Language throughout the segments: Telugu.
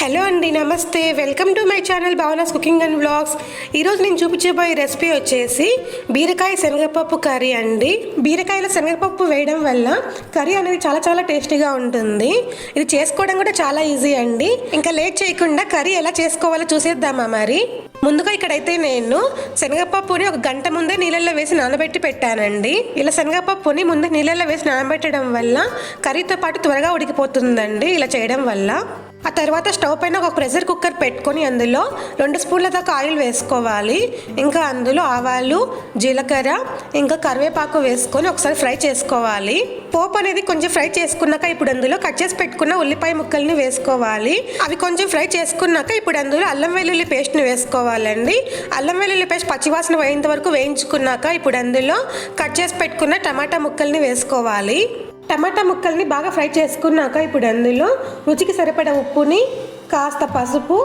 హలో అండి నమస్తే. Welcome to my channel Bhavana's cooking and vlogs. ఈరోజు నేను చూపించబోయే రెసిపీ వచ్చేసి బీరకాయ శనగపప్పు కర్రీ అండి. బీరకాయలో శనగపప్పు వేయడం వల్ల కర్రీ అనేది చాలా చాలా టేస్టీగా ఉంటుంది. ఇది చేసుకోవడం కూడా చాలా ఈజీ అండి. ఇంకా లేట్ చేయకుండా కర్రీ ఎలా చేసుకోవాలో చూసేద్దామా మరి? ముందుగా ఇక్కడైతే నేను శనగపప్పుని ఒక గంట ముందే నీళ్ళల్లో వేసి నానబెట్టి పెట్టానండి. ఇలా శనగపప్పుని ముందే నీళ్ళల్లో వేసి నానబెట్టడం వల్ల కర్రీతో పాటు త్వరగా ఉడికిపోతుందండి ఇలా చేయడం వల్ల. ఆ తర్వాత స్టవ్ పైన ఒక ప్రెషర్ కుక్కర్ పెట్టుకొని అందులో రెండు స్పూన్ల దాకా ఆయిల్ వేసుకోవాలి. ఇంకా అందులో ఆవాలు జీలకర్ర ఇంకా కరివేపాకు వేసుకొని ఒకసారి ఫ్రై చేసుకోవాలి. పోపు అనేది కొంచెం ఫ్రై చేసుకున్నాక ఇప్పుడు అందులో కట్ చేసి పెట్టుకున్న ఉల్లిపాయ ముక్కల్ని వేసుకోవాలి. అవి కొంచెం ఫ్రై చేసుకున్నాక ఇప్పుడు అందులో అల్లం వెల్లుల్లి పేస్ట్ని వేసుకోవాలండి. అల్లం వెల్లుల్లి పేస్ట్ పచ్చివాసన పోయేంత వరకు వేయించుకున్నాక ఇప్పుడు అందులో కట్ చేసి పెట్టుకున్న టమాటా ముక్కల్ని వేసుకోవాలి. టమాటా ముక్కల్ని బాగా ఫ్రై చేసుకున్నాక ఇప్పుడు అందులో రుచికి సరిపడ ఉప్పుని కాస్త పసుపు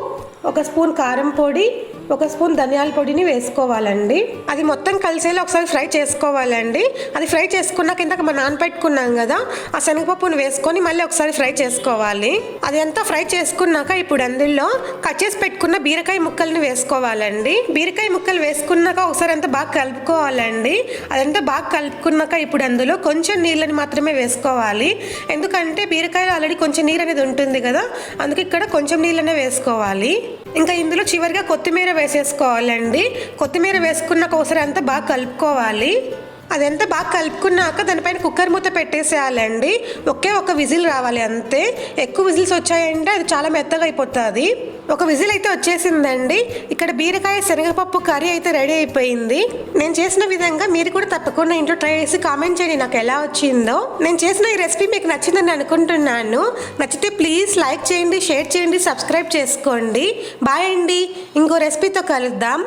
ఒక స్పూన్ కారం పొడి ఒక స్పూన్ ధనియాల పొడిని వేసుకోవాలండి. అది మొత్తం కలిసేలా ఒకసారి ఫ్రై చేసుకోవాలండి. అది ఫ్రై చేసుకున్నాక ఇందాక మనం నానపెట్టుకున్నాం కదా ఆ శనగపప్పును వేసుకొని మళ్ళీ ఒకసారి ఫ్రై చేసుకోవాలి. అది అంతా ఫ్రై చేసుకున్నాక ఇప్పుడు అందులో కట్ చేసి పెట్టుకున్న బీరకాయ ముక్కల్ని వేసుకోవాలండి. బీరకాయ ముక్కలు వేసుకున్నాక ఒకసారి అంతా బాగా కలుపుకోవాలండి. అదంతా బాగా కలుపుకున్నాక ఇప్పుడు అందులో కొంచెం నీళ్ళని మాత్రమే వేసుకోవాలి. ఎందుకంటే బీరకాయలో ఆల్రెడీ కొంచెం నీరు అనేది ఉంటుంది కదా అందుకే ఇక్కడ కొంచెం నీళ్ళనే వేసుకోవాలి. ఇంకా ఇందులో చివరిగా కొత్తిమీర వేసేసుకోవాలండి. కొత్తిమీర వేసుకున్న ఒకసారి అంతా బాగా కలుపుకోవాలి. అదంతా బాగా కలుపుకున్నాక దానిపైన కుక్కర్ మూత పెట్టేసేయాలండి. ఒకే ఒక విజిల్ రావాలి అంతే. ఎక్కువ విజిల్స్ వచ్చాయంటే అది చాలా మెత్తగా అయిపోతుంది. ఒక విజిల్ అయితే వచ్చేసిందండి. ఇక్కడ బీరకాయ శనగపప్పు కర్రీ అయితే రెడీ అయిపోయింది. నేను చేసిన విధంగా మీరు కూడా తప్పకుండా ఇంట్లో ట్రై చేసి కామెంట్ చేయండి నాకు ఎలా వచ్చిందో. నేను చేసిన ఈ రెసిపీ మీకు నచ్చిందని అనుకుంటున్నాను. నచ్చితే ప్లీజ్ లైక్ చేయండి షేర్ చేయండి సబ్స్క్రైబ్ చేసుకోండి. బాయ్ అండి. ఇంకో రెసిపీతో కలుద్దాం.